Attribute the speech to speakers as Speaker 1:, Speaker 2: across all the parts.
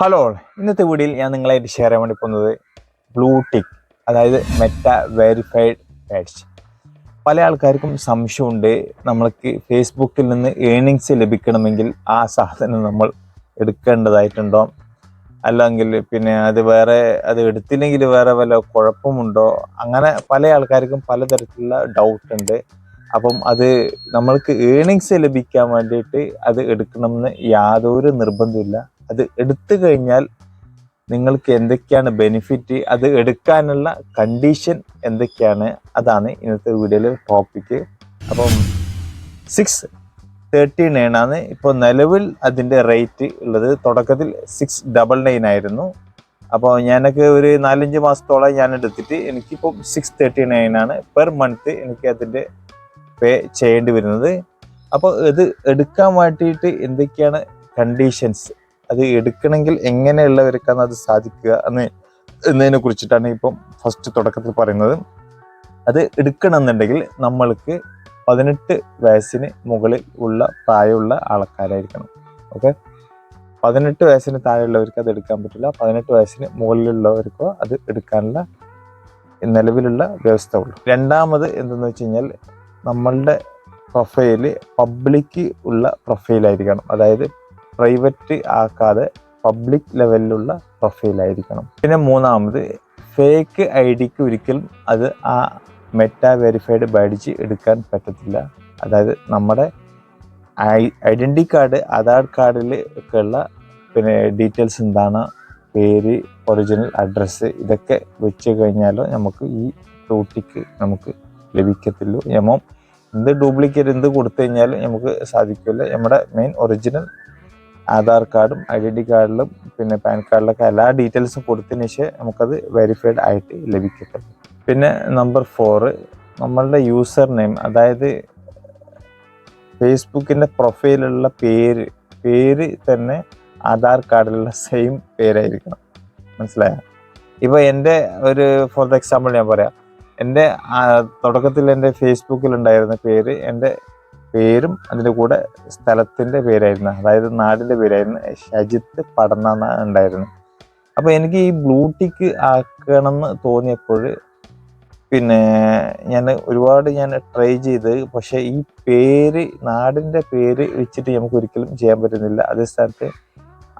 Speaker 1: Hello ഇന്നത്തെ വീഡിയോയിൽ ഞാൻ നിങ്ങളായിട്ട് ഷെയർ ചെയ്യാൻ വേണ്ടി പോകുന്നത് ബ്ലൂ ടിക്ക് അതായത് മെറ്റ വെരിഫൈഡ് ബാഡ്ജ് പല ആൾക്കാർക്കും സംശയമുണ്ട് നമ്മൾക്ക് ഫേസ്ബുക്കിൽ നിന്ന് ഏണിങ്സ് ലഭിക്കണമെങ്കിൽ ആ സാധനം നമ്മൾ എടുക്കേണ്ടതായിട്ടുണ്ടോ? അല്ലെങ്കിൽ പിന്നെ അത് വേറെ അത് എടുത്തില്ലെങ്കിൽ വേറെ വല്ല കുഴപ്പമുണ്ടോ? അങ്ങനെ പല ആൾക്കാർക്കും പലതരത്തിലുള്ള ഡൗട്ട് ഉണ്ട്. അപ്പം അത് നമ്മൾക്ക് ഏണിങ്സ് ലഭിക്കാൻ വേണ്ടിയിട്ട് അത് എടുക്കണമെന്ന് യാതൊരു നിർബന്ധമില്ല അത് എടുത്തു കഴിഞ്ഞാൽ നിങ്ങൾക്ക് എന്തൊക്കെയാണ് ബെനിഫിറ്റ് അത് എടുക്കാനുള്ള കണ്ടീഷൻ എന്തൊക്കെയാണ്? അതാണ് ഇന്നത്തെ വീഡിയോയിലെ ടോപ്പിക്ക് അപ്പം സിക്സ് തേർട്ടി നയൻ ആണ്. ഇപ്പോൾ നിലവിൽ അതിന്റെ റേറ്റ് ഉള്ളത്. തുടക്കത്തിൽ സിക്സ് ഡബിൾ നയൻ ആയിരുന്നു. അപ്പോൾ ഞാനൊക്കെ ഒരു നാലഞ്ച് മാസത്തോളം ഞാൻ എടുത്തിട്ട് എനിക്കിപ്പം സിക്സ് തേർട്ടി നയൻ ആണ് പെർ മന്ത് എനിക്ക് അതിന്റെ പേ ചെയ്യേണ്ടി വരുന്നത്. അപ്പോൾ ഇത് എടുക്കാൻ വേണ്ടിയിട്ട് എന്തൊക്കെയാണ് കണ്ടീഷൻസ് അത് എടുക്കണമെങ്കിൽ എങ്ങനെയുള്ളവർക്കാണ് അത് സാധിക്കുക എന്ന് എന്നതിനെ കുറിച്ചിട്ടാണ് ഇപ്പം ഫസ്റ്റ് തുടക്കത്തിൽ പറയുന്നത്. അത് എടുക്കണമെന്നുണ്ടെങ്കിൽ നമ്മൾക്ക് പതിനെട്ട് വയസ്സിന് മുകളിൽ ഉള്ള പ്രായമുള്ള ആൾക്കാരായിരിക്കണം. ഓക്കെ പതിനെട്ട് വയസ്സിന് താഴെയുള്ളവർക്ക് അത് എടുക്കാൻ പറ്റില്ല. പതിനെട്ട് വയസ്സിന് മുകളിലുള്ളവർക്കോ അത് എടുക്കാനുള്ള നിലവിലുള്ള വ്യവസ്ഥ ഉള്ളൂ. രണ്ടാമത് എന്തെന്ന് വെച്ച് കഴിഞ്ഞാൽ നമ്മളുടെ പ്രൊഫൈൽ പബ്ലിക് ഉള്ള പ്രൊഫൈലായിരിക്കണം അതായത് പ്രൈവറ്റ് ആക്കാതെ പബ്ലിക് ലെവലിലുള്ള പ്രൊഫൈലായിരിക്കണം. പിന്നെ മൂന്നാമത് ഫേക്ക് ഐ ഡിക്ക് ഒരിക്കലും അത് ആ മെറ്റ വെരിഫൈഡ് ബാഡ്ജ് എടുക്കാൻ പറ്റത്തില്ല. അതായത് നമ്മുടെ ഐ ഐഡന്റി കാർഡ് ആധാർ കാർഡിൽ ഉള്ള പിന്നെ ഡീറ്റെയിൽസ് എന്താണ് പേര് ഒറിജിനൽ അഡ്രസ്സ് ഇതൊക്കെ വെച്ച് കഴിഞ്ഞാലോ നമുക്ക് ഈ ഡ്യൂട്ടിക്ക് നമുക്ക് ലഭിക്കത്തുള്ളൂ. നമ്മൾ എന്ത് ഡ്യൂപ്ലിക്കേറ്റ് എന്ത് കൊടുത്തു കഴിഞ്ഞാലും നമുക്ക് സാധിക്കില്ല നമ്മുടെ മെയിൻ ഒറിജിനൽ ആധാർ കാർഡും ഐഡന്റി കാർഡിലും പിന്നെ പാൻ കാർഡിലൊക്കെ എല്ലാ ഡീറ്റെയിൽസും കൊടുത്തതിന് ശേഷം നമുക്കത് വെരിഫൈഡ് ആയിട്ട് ലഭിക്കത്തുള്ളൂ പിന്നെ നമ്പർ ഫോറ് നമ്മളുടെ യൂസർ നെയിം അതായത് ഫേസ്ബുക്കിന്റെ പ്രൊഫൈലുള്ള പേര് പേര് തന്നെ ആധാർ കാർഡിലുള്ള സെയിം പേരായിരിക്കണം. മനസ്സിലായോ? ഇപ്പോൾ എന്റെ ഒരു ഫോർ എക്സാമ്പിൾ ഞാൻ പറയാം. എന്റെ തുടക്കത്തിൽ എന്റെ ഫേസ്ബുക്കിൽ ഉണ്ടായിരുന്ന പേര് എന്റെ പേരും അതിന്റെ കൂടെ സ്ഥലത്തിന്റെ പേരായിരുന്നു. അതായത് നാടിന്റെ പേരായിരുന്നു. ഷജിത്ത് പഠന ഉണ്ടായിരുന്നു. അപ്പോൾ എനിക്ക് ഈ ബ്ലൂ ബ്ലൂടിക്ക് ആക്കണമെന്ന് തോന്നിയപ്പോൾ പിന്നെ ഞാൻ ഒരുപാട് ഞാൻ ട്രൈ ചെയ്ത്. പക്ഷേ ഈ പേര് നാടിന്റെ പേര് വെച്ചിട്ട് നമുക്ക് ഒരിക്കലും ചെയ്യാൻ പറ്റുന്നില്ല. അതേ സ്ഥാനത്ത്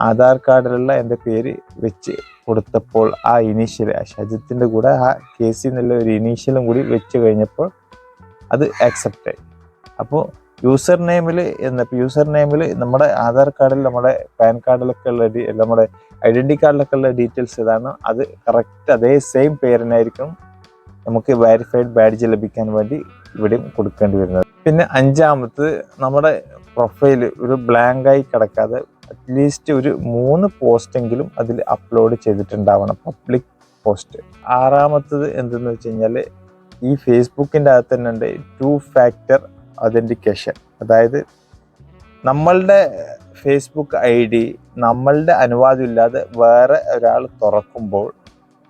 Speaker 1: ആധാർ കാർഡിലുള്ള എന്റെ പേര് വെച്ച് കൊടുത്തപ്പോൾ ആ ഇനീഷ്യൽ ഷജിത്തിന്റെ കൂടെ ആ കേസിൽ നിന്നുള്ള ഒരു ഇനീഷ്യലും കൂടി വെച്ച് കഴിഞ്ഞപ്പോൾ അത് ആക്സെപ്റ്റ് ആയി. അപ്പോൾ യൂസർ നെയിമിൽ എന്ന യൂസർ നെയിമിൽ നമ്മുടെ ആധാർ കാർഡിൽ നമ്മുടെ പാൻ കാർഡിലൊക്കെ ഉള്ള നമ്മുടെ ഐഡന്റി കാർഡിലൊക്കെ ഉള്ള ഡീറ്റെയിൽസ് ഏതാണ് അത് കറക്റ്റ് അതേ സെയിം പേരിനായിരിക്കും നമുക്ക് വെരിഫൈഡ് ബാഡ്ജ് ലഭിക്കാൻ വേണ്ടി ഇവിടെയും കൊടുക്കേണ്ടി വരുന്നത്. പിന്നെ അഞ്ചാമത്തെ നമ്മുടെ പ്രൊഫൈൽ ഒരു ബ്ലാങ്ക് ആയി കിടക്കാതെ അറ്റ്ലീസ്റ്റ് ഒരു മൂന്ന് പോസ്റ്റെങ്കിലും അതിൽ അപ്ലോഡ് ചെയ്തിട്ടുണ്ടാവണം പബ്ലിക് പോസ്റ്റ് ആറാമത്തത് എന്തെന്ന് വെച്ച് കഴിഞ്ഞാൽ ഈ ഫേസ്ബുക്കിന്റെ അകത്ത് തന്നെ ഉണ്ട് ടു ഫാക്ടർ ഒതന്റിക്കേഷൻ അതായത് നമ്മളുടെ ഫേസ്ബുക്ക് ഐ ഡി നമ്മളുടെ അനുവാദം ഇല്ലാതെ വേറെ ഒരാൾ തുറക്കുമ്പോൾ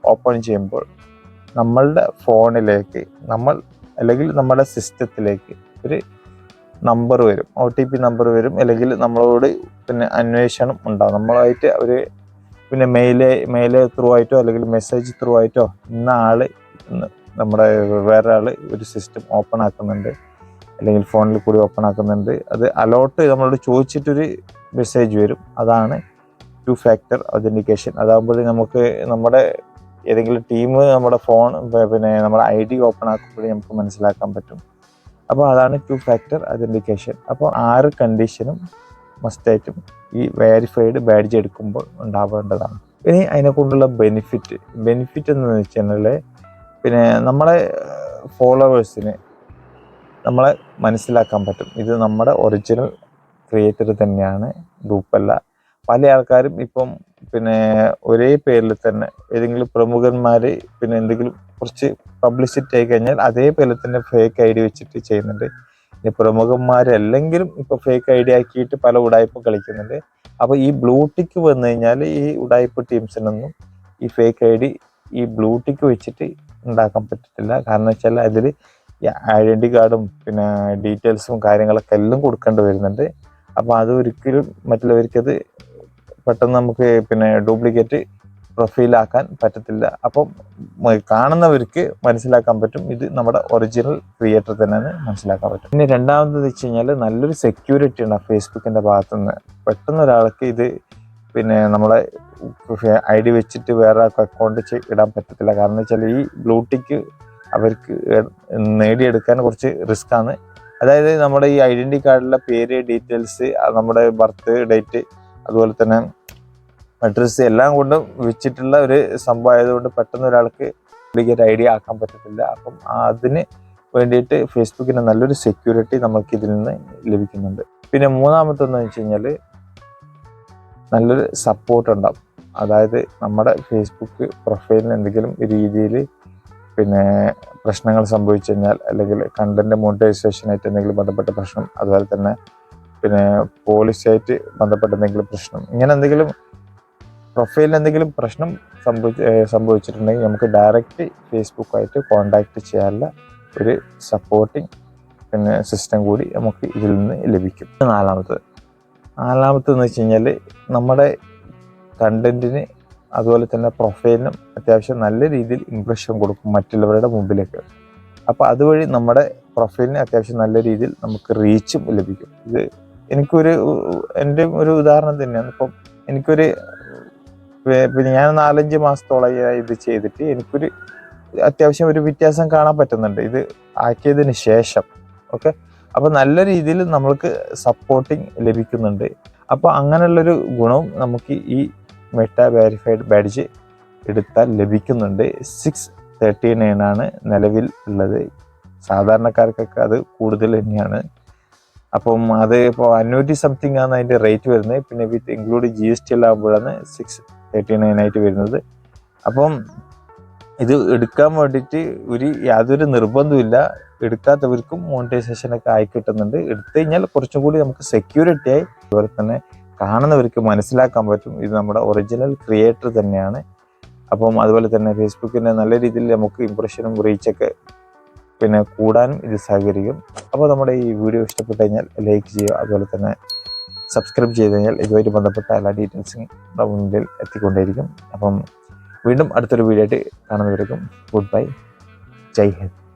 Speaker 1: ഓപ്പൺ ചെയ്യുമ്പോൾ നമ്മളുടെ ഫോണിലേക്ക് നമ്മൾ അല്ലെങ്കിൽ നമ്മുടെ സിസ്റ്റത്തിലേക്ക് ഒരു നമ്പർ വരും. ഒ ടി പി നമ്പർ വരും. അല്ലെങ്കിൽ നമ്മളോട് പിന്നെ അന്വേഷണം ഉണ്ടാകും നമ്മളായിട്ട് ഒരു പിന്നെ മെയിൽ മെയിൽ ത്രൂ ആയിട്ടോ അല്ലെങ്കിൽ മെസ്സേജ് ത്രൂ ആയിട്ടോ ഇന്ന ആൾ നമ്മുടെ വേറെ ആൾ ഒരു സിസ്റ്റം ഓപ്പൺ ആക്കുന്നുണ്ട്. അല്ലെങ്കിൽ ഫോണിൽ കൂടി ഓപ്പൺ ആക്കുന്നുണ്ട്. അത് അലോട്ട് നമ്മളോട് ചോദിച്ചിട്ടൊരു മെസ്സേജ് വരും. അതാണ് ടു ഫാക്ടർ ഒതന്റിക്കേഷൻ അതാകുമ്പോൾ നമുക്ക് നമ്മുടെ ഏതെങ്കിലും ടീം നമ്മുടെ ഫോൺ പിന്നെ നമ്മുടെ ഐ ഡി ഓപ്പൺ ആക്കുമ്പോഴേ നമുക്ക് മനസ്സിലാക്കാൻ പറ്റും. അപ്പോൾ അതാണ് ടു ഫാക്ടർ അതന്റിക്കേഷൻ അപ്പോൾ ആറ് കണ്ടീഷനും മസ്റ്റായിട്ടും ഈ വെരിഫൈഡ് ബാഡ്ജ് എടുക്കുമ്പോൾ ഉണ്ടാവേണ്ടതാണ്. ഇനി അതിനെ കൊണ്ടുള്ള ബെനിഫിറ്റ് ബെനിഫിറ്റ് എന്ന് വെച്ചാൽ പിന്നെ നമ്മളെ ഫോളോവേഴ്സിന് നമ്മളെ മനസ്സിലാക്കാൻ പറ്റും. ഇത് നമ്മുടെ ഒറിജിനൽ ക്രിയേറ്റർ തന്നെയാണ് ഗ്രൂപ്പല്ല പല ആൾക്കാരും ഇപ്പം പിന്നെ ഒരേ പേരിൽ തന്നെ ഏതെങ്കിലും പ്രമുഖന്മാർ പിന്നെ എന്തെങ്കിലും കുറച്ച് പബ്ലിസിറ്റി ആയി കഴിഞ്ഞാൽ അതേ പേരിൽ തന്നെ ഫേക്ക് ഐ ഡി വെച്ചിട്ട് ചെയ്യുന്നുണ്ട്. ഇനി പ്രമുഖന്മാരല്ലെങ്കിലും ഇപ്പം ഫേക്ക് ഐ ഡി ആക്കിയിട്ട് പല ഉടായ്പ കളിക്കുന്നുണ്ട്. അപ്പോൾ ഈ ബ്ലൂ ടിക്ക് വന്നു കഴിഞ്ഞാൽ ഈ ഉടായ്പ ടീംസിനൊന്നും ഈ ഫേക്ക് ഐ ഡി ഈ ബ്ലൂ ടിക്ക് വെച്ചിട്ട് ഉണ്ടാക്കാൻ പറ്റത്തില്ല. കാരണം വെച്ചാൽ അതിൽ ഐഡന്റി കാർഡും പിന്നെ ഡീറ്റെയിൽസും കാര്യങ്ങളൊക്കെ എല്ലാം കൊടുക്കേണ്ടി വരുന്നുണ്ട്. അപ്പോൾ അത് ഒരിക്കലും മറ്റുള്ളവർക്കത് പെട്ടെന്ന് നമുക്ക് പിന്നെ ഡ്യൂപ്ലിക്കേറ്റ് പ്രൊഫൈലാക്കാൻ പറ്റത്തില്ല. അപ്പം മ- കാണുന്നവർക്ക് മനസ്സിലാക്കാൻ പറ്റും. ഇത് നമ്മുടെ ഒറിജിനൽ ക്രിയേറ്റർ തന്നെയാണ് മനസ്സിലാക്കാൻ പറ്റും. പിന്നെ രണ്ടാമത് വെച്ച് കഴിഞ്ഞാൽ നല്ലൊരു സെക്യൂരിറ്റി ഉണ്ട് ഫേസ്ബുക്കിന്റെ ഭാഗത്തുനിന്ന്. പെട്ടെന്ന് ഒരാൾക്ക് ഇത് പിന്നെ നമ്മളെ ഐ ഡി വെച്ചിട്ട് വേറെ അക്കൗണ്ട് ഇടാൻ പറ്റത്തില്ല. കാരണം വെച്ചാൽ ഈ ബ്ലൂടിക്ക് അവർക്ക് നേടിയെടുക്കാൻ കുറച്ച് റിസ്ക് ആണ്. അതായത് നമ്മുടെ ഈ ഐഡന്റി കാർഡിലെ പേര് ഡീറ്റെയിൽസ് നമ്മുടെ ബർത്ത് ഡേറ്റ് അതുപോലെ തന്നെ അഡ്രസ്സ് എല്ലാം കൊണ്ടും വെച്ചിട്ടുള്ള ഒരു സംഭവം ആയതുകൊണ്ട് പെട്ടെന്ന് ഒരാൾക്ക് ഡ്യൂപ്ലിക്കേറ്റ് ഐ ഡി ആക്കാൻ പറ്റത്തില്ല. അപ്പം അതിന് വേണ്ടിയിട്ട് ഫേസ്ബുക്കിന്റെ നല്ലൊരു സെക്യൂരിറ്റി നമുക്ക് ഇതിൽ നിന്ന് ലഭിക്കുന്നുണ്ട്. പിന്നെ മൂന്നാമത്തെന്ന് വെച്ച് കഴിഞ്ഞാൽ നല്ലൊരു സപ്പോർട്ട് ഉണ്ടാവും. അതായത് നമ്മുടെ ഫേസ്ബുക്ക് പ്രൊഫൈലിന് എന്തെങ്കിലും രീതിയിൽ പിന്നെ പ്രശ്നങ്ങൾ സംഭവിച്ചു കഴിഞ്ഞാൽ അല്ലെങ്കിൽ കണ്ടന്റ് മോണിറ്റൈസേഷനായിട്ട് എന്തെങ്കിലും ബന്ധപ്പെട്ട പ്രശ്നം അതുപോലെ തന്നെ പിന്നെ പോളിസിയായിട്ട് ബന്ധപ്പെട്ട എന്തെങ്കിലും പ്രശ്നം ഇങ്ങനെ എന്തെങ്കിലും പ്രൊഫൈലിന് എന്തെങ്കിലും പ്രശ്നം സംഭവിച്ച് സംഭവിച്ചിട്ടുണ്ടെങ്കിൽ നമുക്ക് ഡയറക്റ്റ് ഫേസ്ബുക്കായിട്ട് കോണ്ടാക്ട് ചെയ്യാനുള്ള ഒരു സപ്പോർട്ടിങ് പിന്നെ സിസ്റ്റം കൂടി നമുക്ക് ഇതിൽ നിന്ന് ലഭിക്കും. നാലാമത്തത്. നാലാമത്തെന്ന് വെച്ച് കഴിഞ്ഞാൽ നമ്മുടെ കണ്ടന്റിന് അതുപോലെ തന്നെ പ്രൊഫൈലിനും അത്യാവശ്യം നല്ല രീതിയിൽ ഇംപ്രഷൻ കൊടുക്കും മറ്റുള്ളവരുടെ മുമ്പിലേക്ക്. അപ്പോൾ അതുവഴി നമ്മുടെ പ്രൊഫൈലിന് അത്യാവശ്യം നല്ല രീതിയിൽ നമുക്ക് റീച്ചും ലഭിക്കും. ഇത് എനിക്കൊരു എന്റെ ഒരു ഉദാഹരണം തന്നെയാണ്. ഇപ്പം എനിക്കൊരു പിന്നെ ഞാൻ നാലഞ്ച് മാസത്തോളമായി ഇത് ചെയ്തിട്ട് എനിക്കൊരു അത്യാവശ്യം ഒരു വ്യത്യാസം കാണാൻ പറ്റുന്നുണ്ട്. ഇത് ആക്കിയതിന് ശേഷം. ഓക്കെ? അപ്പം നല്ല രീതിയിൽ നമ്മൾക്ക് സപ്പോർട്ടിങ് ലഭിക്കുന്നുണ്ട്. അപ്പോൾ അങ്ങനെയുള്ളൊരു ഗുണവും നമുക്ക് ഈ മെറ്റ വെരിഫൈഡ് ബാഡ്ജ് എടുത്താൽ ലഭിക്കുന്നുണ്ട്. സിക്സ് തേർട്ടി നയൻ ആണ് നിലവിൽ ഉള്ളത്. സാധാരണക്കാർക്കൊക്കെ അത് കൂടുതൽ തന്നെയാണ്. അപ്പം അത് ഇപ്പോൾ അഞ്ഞൂറ്റി സംതിങ് ആണ് അതിന്റെ റേറ്റ് വരുന്നത്. പിന്നെ with include G S T എല്ലാം ആകുമ്പോഴാണ് സിക്സ് തേർട്ടി നയൻ ആയിട്ട് വരുന്നത്. അപ്പം ഇത് എടുക്കാൻ വേണ്ടിയിട്ട് ഒരു യാതൊരു നിർബന്ധമില്ല എടുക്കാത്തവർക്കും മോണിറ്റൈസേഷൻ ഒക്കെ ആയി കിട്ടുന്നുണ്ട്. എടുത്തു കഴിഞ്ഞാൽ കുറച്ചും കൂടി നമുക്ക് സെക്യൂരിറ്റി ആയി. അതുപോലെ തന്നെ കാണുന്നവർക്ക് മനസ്സിലാക്കാൻ പറ്റും. ഇത് നമ്മുടെ ഒറിജിനൽ ക്രിയേറ്റർ തന്നെയാണ്. അപ്പം അതുപോലെ തന്നെ ഫേസ്ബുക്കിന്റെ നല്ല രീതിയിൽ നമുക്ക് ഇമ്പ്രഷനും റീച്ചൊക്കെ പിന്നെ കൂടാനും ഇത് സഹകരിക്കും. അപ്പോൾ നമ്മുടെ ഈ വീഡിയോ ഇഷ്ടപ്പെട്ട് കഴിഞ്ഞാൽ ലൈക്ക് ചെയ്യുക. അതുപോലെ തന്നെ സബ്സ്ക്രൈബ് ചെയ്ത് കഴിഞ്ഞാൽ ഇതുമായിട്ട് ബന്ധപ്പെട്ട എല്ലാ ഡീറ്റെയിൽസും നമ്മുടെ മുന്നിൽ എത്തിക്കൊണ്ടേയിരിക്കും. അപ്പം വീണ്ടും അടുത്തൊരു വീഡിയോ ആയിട്ട് കാണുന്നവരേക്കും ഗുഡ് ബൈ ജയ് ഹിന്ദ്.